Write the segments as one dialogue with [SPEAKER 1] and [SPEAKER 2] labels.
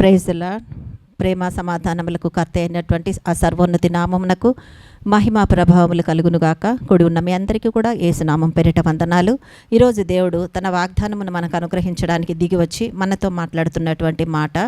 [SPEAKER 1] ప్రైజ్లా ప్రేమ సమాధానములకు కర్త అయినటువంటి ఆ సర్వోన్నతి నామమునకు మహిమా ప్రభావములు కలుగునుగాక. కూడి ఉన్న మీ అందరికీ కూడా ఏసునామం పేరిట వందనాలు. ఈరోజు దేవుడు తన వాగ్దానమును మనకు అనుగ్రహించడానికి దిగి వచ్చి మనతో మాట్లాడుతున్నటువంటి మాట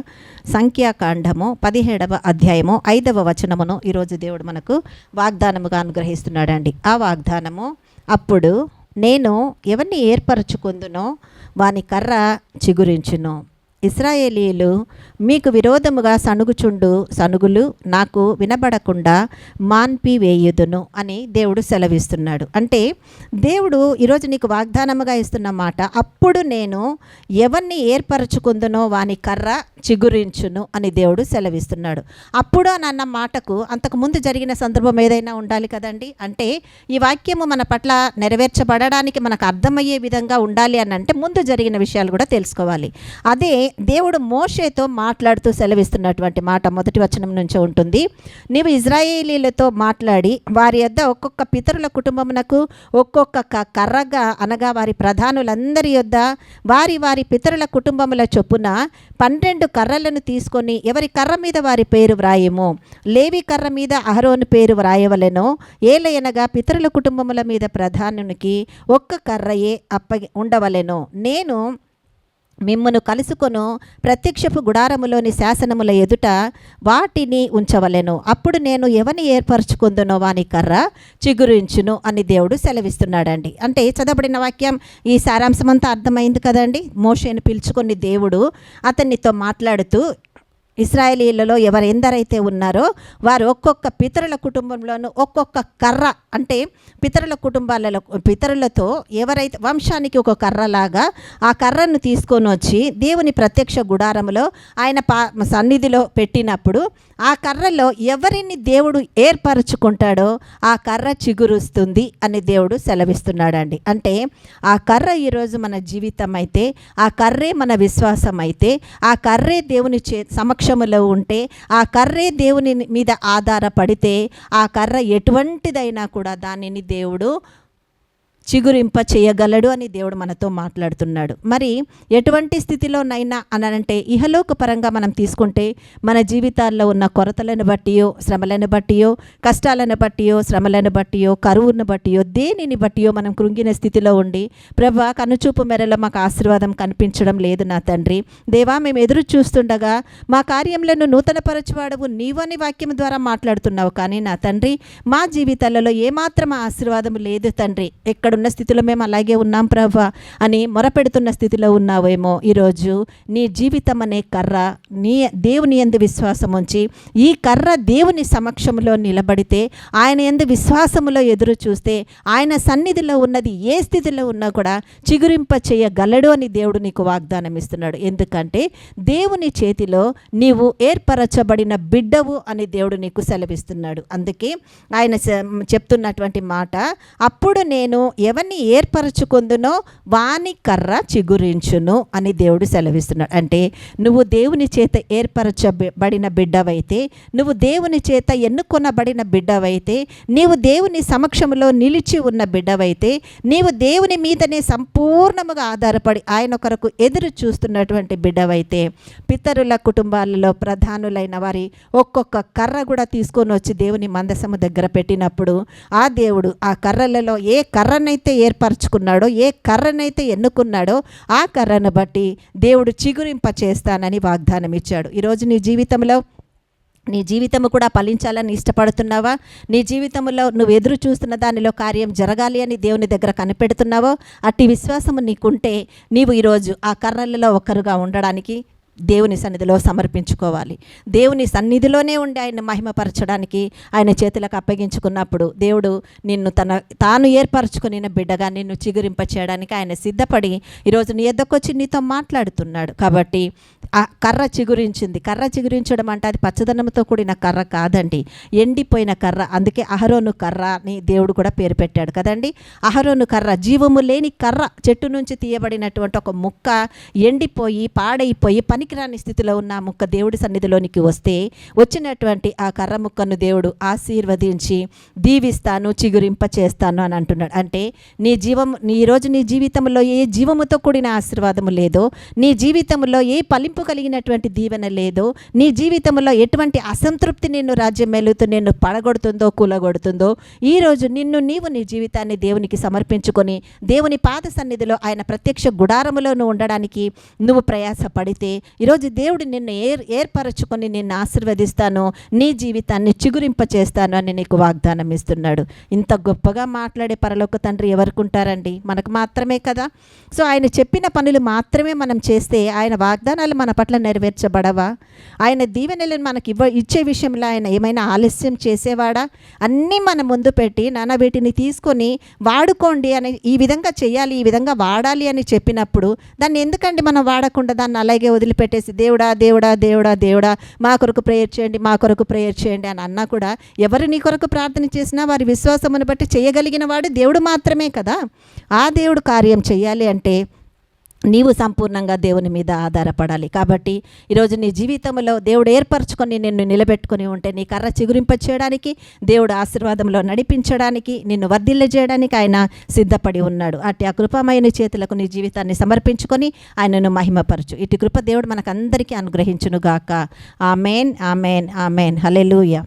[SPEAKER 1] సంఖ్యాకాండము పదిహేడవ అధ్యాయము ఐదవ వచనమును ఈరోజు దేవుడు మనకు వాగ్దానముగా అనుగ్రహిస్తున్నాడండి. ఆ వాగ్దానము అప్పుడు నేను ఎవరిని ఏర్పరచుకుందునో వాని కర్ర చిగురించును. ఇస్రాయేలీలు మీకు విరోధముగా సనుగుచుండు సనుగులు నాకు వినబడకుండా మాన్పి వేయుదును అని దేవుడు సెలవిస్తున్నాడు. అంటే దేవుడు ఈరోజు నీకు వాగ్దానముగా ఇస్తున్న మాట అప్పుడు నేను ఎవరిని ఏర్పరచుకుందునో వాని కర్ర చిగురించును అని దేవుడు సెలవిస్తున్నాడు. అప్పుడు అని అన్న మాటకు అంతకుముందు జరిగిన సందర్భం ఏదైనా ఉండాలి కదండి? అంటే ఈ వాక్యము మన పట్ల నెరవేర్చబడడానికి మనకు అర్థమయ్యే విధంగా ఉండాలి అని అంటే ముందు జరిగిన విషయాలు కూడా తెలుసుకోవాలి. అదే దేవుడు మోషేతో మాట్లాడుతూ సెలవిస్తున్నటువంటి మాట మొదటి వచనం నుంచి ఉంటుంది. నీవు ఇజ్రాయేలీలతో మాట్లాడి వారి యొద్ద ఒక్కొక్క పితరుల కుటుంబమునకు ఒక్కొక్క క- కర్రగా అనగా వారి ప్రధానులందరి యొద్ద వారి వారి పితరుల కుటుంబముల చొప్పున పన్నెండు కర్రలను తీసుకొని ఎవరి కర్ర మీద వారి పేరు వ్రాయము? లేవి కర్ర మీద అహరోను పేరు వ్రాయవలెను? ఏలయనగా పితరుల కుటుంబముల మీద ప్రధానునికి ఒక్క కర్రయే అప్పగి ఉండవలెను? నేను మిమ్మును కలుసుకొను ప్రత్యక్షపు గుడారములోని శాసనముల ఎదుట వాటిని ఉంచవలెను. అప్పుడు నేను ఎవని ఏర్పరచుకుందునో వాని కర్ర చిగురించును అని దేవుడు సెలవిస్తున్నాడండి. అంటే చదవబడిన వాక్యం ఈ సారాంశమంతా అర్థమైంది కదండి? మోషేను పిలుచుకొని దేవుడు అతనితో మాట్లాడుతూ ఇస్రాయేలీలలో ఎవరు ఎందరైతే ఉన్నారో వారు ఒక్కొక్క పితరుల కుటుంబంలోనూ ఒక్కొక్క కర్ర అంటే పితరుల కుటుంబాలలో పితరులతో ఎవరైతే వంశానికి ఒక కర్రలాగా ఆ కర్రను తీసుకొని వచ్చి దేవుని ప్రత్యక్ష గుడారములో ఆయన పా సన్నిధిలో పెట్టినప్పుడు ఆ కర్రలో ఎవరిని దేవుడు ఏర్పరచుకుంటాడో ఆ కర్ర చిగురుస్తుంది అని దేవుడు సెలవిస్తున్నాడండి. అంటే ఆ కర్ర ఈరోజు మన జీవితం అయితే ఆ కర్రే మన విశ్వాసం అయితే ఆ కర్రే దేవుని చే పక్షములో ఉంటే ఆ కర్రే దేవుని మీద ఆధారపడితే ఆ కర్ర ఎటువంటిదైనా కూడా దానిని దేవుడు చిగురింప చేయగలడు అని దేవుడు మనతో మాట్లాడుతున్నాడు. మరి ఎటువంటి స్థితిలోనైనా అనంటే ఇహలోక పరంగా మనం తీసుకుంటే మన జీవితాల్లో ఉన్న కొరతలను బట్టియో శ్రమలను బట్టియో కష్టాలను బట్టియో శ్రమలను బట్టియో కరువును బట్టియో దేనిని బట్టియో మనం కృంగిన స్థితిలో ఉండి ప్రభా కనుచూపు మేరలో మాకు ఆశీర్వాదం కనిపించడం లేదు నా తండ్రి. దేవా మేము ఎదురు చూస్తుండగా మా కార్యములను నూతనపరచువాడవు నీవని వాక్యం ద్వారా మాట్లాడుతున్నావు కానీ నా తండ్రి మా జీవితాలలో ఏమాత్రం ఆశీర్వాదం లేదు తండ్రి. ఎక్కడ ఎక్కడున్న స్థితిలో మేము అలాగే ఉన్నాం ప్రభా అని మొరపెడుతున్న స్థితిలో ఉన్నావేమో ఈరోజు నీ జీవితం అనే కర్ర నీ దేవుని ఎందు విశ్వాసం ఉంచి ఈ కర్ర దేవుని సమక్షంలో నిలబడితే ఆయన ఎందు విశ్వాసములో ఎదురు చూస్తే ఆయన సన్నిధిలో ఉన్నది ఏ స్థితిలో ఉన్నా కూడా చిగురింప చేయగలడు అని దేవుడు నీకు వాగ్దానం ఇస్తున్నాడు. ఎందుకంటే దేవుని చేతిలో నీవు ఏర్పరచబడిన బిడ్డవు అని దేవుడు నీకు సెలవిస్తున్నాడు. అందుకే ఆయన చెప్తున్నటువంటి మాట అప్పుడు నేను ఎవరిని ఏర్పరచుకుందునో వాని కర్ర చిగురించును అని దేవుడు సెలవిస్తున్నాడు. అంటే నువ్వు దేవుని చేత ఏర్పరచబడిన బిడ్డవైతే నువ్వు దేవుని చేత ఎన్నుకొనబడిన బిడ్డవైతే నీవు దేవుని సమక్షంలో నిలిచి ఉన్న బిడ్డవైతే నీవు దేవుని మీదనే సంపూర్ణముగా ఆధారపడి ఆయన కొరకు ఎదురు చూస్తున్నటువంటి బిడ్డవైతే పితరుల కుటుంబాలలో ప్రధానులైన వారి ఒక్కొక్క కర్ర కూడా తీసుకొని వచ్చి దేవుని మందసము దగ్గర పెట్టినప్పుడు ఆ దేవుడు ఆ కర్రలలో ఏ కర్రనైతే ఏర్పరచుకున్నాడో ఏ కర్రనైతే ఎన్నుకున్నాడో ఆ కర్రను బట్టి దేవుడు చిగురింప చేస్తానని వాగ్దానం ఇచ్చాడు. ఈరోజు నీ జీవితంలో నీ జీవితము కూడా ఫలించాలని ఇష్టపడుతున్నావా? నీ జీవితంలో నువ్వు ఎదురు చూస్తున్న దానిలో కార్యం జరగాలి అని దేవుని దగ్గర కనిపెడుతున్నావో? అట్టి విశ్వాసము నీకుంటే నీవు ఈరోజు ఆ కర్రలలో ఒకరుగా ఉండడానికి దేవుని సన్నిధిలో సమర్పించుకోవాలి. దేవుని సన్నిధిలోనే ఉండి ఆయన మహిమపరచడానికి ఆయన చేతులకు అప్పగించుకున్నప్పుడు దేవుడు నిన్ను తన తాను ఏర్పరచుకుని బిడ్డగా నిన్ను చిగురింప చేయడానికి ఆయన సిద్ధపడి ఈరోజు నీ ఎద్దకొచ్చి నీతో మాట్లాడుతున్నాడు. కాబట్టి కర్ర చిగురించింది. కర్ర చిగురించడం అంటే అది పచ్చదనంతో కూడిన కర్ర కాదండి. ఎండిపోయిన కర్ర. అందుకే అహరోను కర్ర అని దేవుడు కూడా పేరు పెట్టాడు కదండి. అహరోను కర్ర. జీవము లేని కర్ర చెట్టు నుంచి తీయబడినటువంటి ఒక ముక్క ఎండిపోయి పాడైపోయి పనికిరాని స్థితిలో ఉన్న ముక్క దేవుడి సన్నిధిలోనికి వస్తే వచ్చినటువంటి ఆ కర్ర ముక్కను దేవుడు ఆశీర్వదించి దీవిస్తాను చిగురింప చేస్తాను అని అంటున్నాడు. అంటే నీ జీవం నీ రోజు నీ జీవితంలో ఏ జీవముతో కూడిన ఆశీర్వాదము లేదో నీ జీవితంలో ఏ పలింపు ఫలింపు కలిగినటువంటి దీవెన లేదో నీ జీవితంలో ఎటువంటి అసంతృప్తి నిన్ను రాజ్యం మేలుతూ నిన్ను పడగొడుతుందో కూలగొడుతుందో ఈరోజు నిన్ను నీవు నీ జీవితాన్ని దేవునికి సమర్పించుకొని దేవుని పాద సన్నిధిలో ఆయన ప్రత్యక్ష గుడారములో నువ్వు ఉండడానికి నువ్వు ప్రయాసపడితే ఈరోజు దేవుడు నిన్ను ఏర్ ఏర్పరచుకొని నిన్ను ఆశీర్వదిస్తాను నీ జీవితాన్ని చిగురింప చేస్తాను అని నీకు వాగ్దానం ఇస్తున్నాడు. ఇంత గొప్పగా మాట్లాడే పరలోక తండ్రి ఎవరికి ఉంటారండి మనకు మాత్రమే కదా? సో ఆయన చెప్పిన పనులు మాత్రమే మనం చేస్తే ఆయన వాగ్దానాలు మన పట్ల నెరవేర్చబడవా? ఆయన దీవెనలను మనకి ఇవ్వ ఇచ్చే విషయంలో ఆయన ఏమైనా ఆలస్యం చేసేవాడా? అన్నీ మన ముందు పెట్టి నాన్న వీటిని తీసుకొని వాడుకోండి అని ఈ విధంగా చేయాలి ఈ విధంగా వాడాలి అని చెప్పినప్పుడు దాన్ని ఎందుకండి మనం వాడకుండా దాన్ని అలాగే వదిలిపెట్టేసి దేవుడా దేవుడా దేవుడా దేవుడా మా కొరకు ప్రేయర్ చేయండి మా కొరకు ప్రేయర్ చేయండి అని అన్నా కూడా ఎవరు నీ కొరకు ప్రార్థన చేసినా వారి విశ్వాసమును బట్టి చేయగలిగిన వాడు దేవుడు మాత్రమే కదా? ఆ దేవుడు కార్యం చేయాలి అంటే నీవు సంపూర్ణంగా దేవుని మీద ఆధారపడాలి. కాబట్టి ఈరోజు నీ జీవితంలో దేవుడు ఏర్పరచుకొని నిన్ను నిలబెట్టుకుని ఉంటే నీ కర్ర చిగురింప చేయడానికి దేవుడు ఆశీర్వాదంలో నడిపించడానికి నిన్ను వర్ధిల్ల చేయడానికి ఆయన సిద్ధపడి ఉన్నాడు. అట్టి ఆ కృపమైన చేతులకు నీ జీవితాన్ని సమర్పించుకొని ఆయనను మహిమపరచు. ఇటు కృప దేవుడు మనకందరికీ అనుగ్రహించునుగాక. Amen amen amen. హలెలూయ